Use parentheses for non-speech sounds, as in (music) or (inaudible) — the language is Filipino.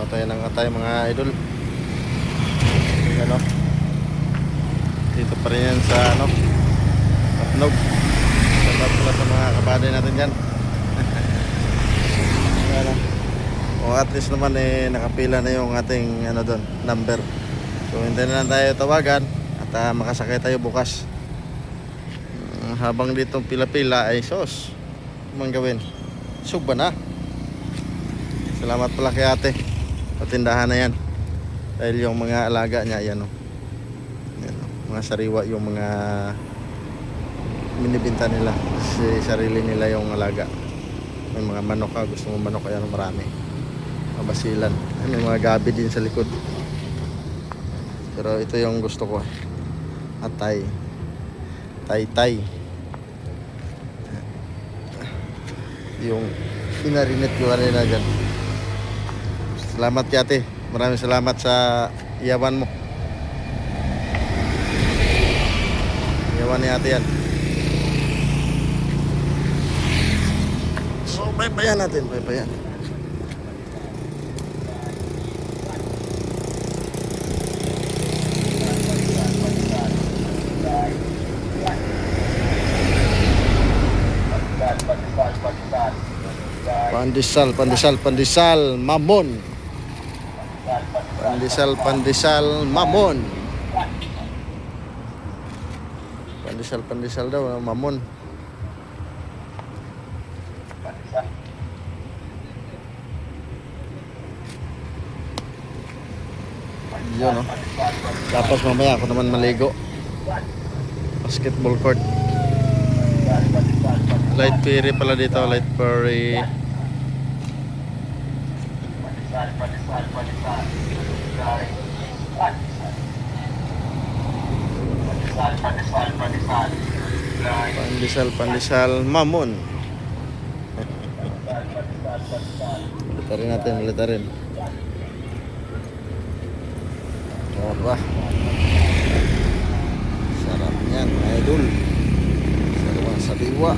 Atay ng atay mga idol. Ano. Dito pa rin yan sa ano. Patnog. Sa pala sa mga kabaday natin dyan. (laughs) Ano. O at least naman eh nakapila na yung ating ano doon, number. So hindi na lang tayo tawagan at ah, makasakay tayo bukas. Mm, habang dito pila-pila ay sos. Anong gawin? Suba na. Salamat pala kay ate. Patindahan na yan. Dahil yung mga alaga niya, yan o. Yan, o. Mga sariwa yung mga minibinta nila. Kasi sarili nila yung alaga. May mga manok ka, gusto mo manok kaya marami. Mga basilan. Ay, May mga gabi din sa likod. Pero ito yung gusto ko. Atay. Tay-tay. Yung inarinit ko kanina dyan. Salamat yate. Maraming salamat sa iyawan mo. Iyawan ni ate yan. So, baybayan natin. Baybayan. Pandesal, pandesal, pandesal, mamon. Pandesal, pandesal, mamon. Pandesal, pandesal daw, mamon. Yun, no? Tapos mamaya ako naman maligo. Basketball court. Light Perry pala dito, Light Perry. Pandesal, pandesal, mamon. Litarin natin, litarin. Oh, ba? Sarap niyan, idol. Sarap sa.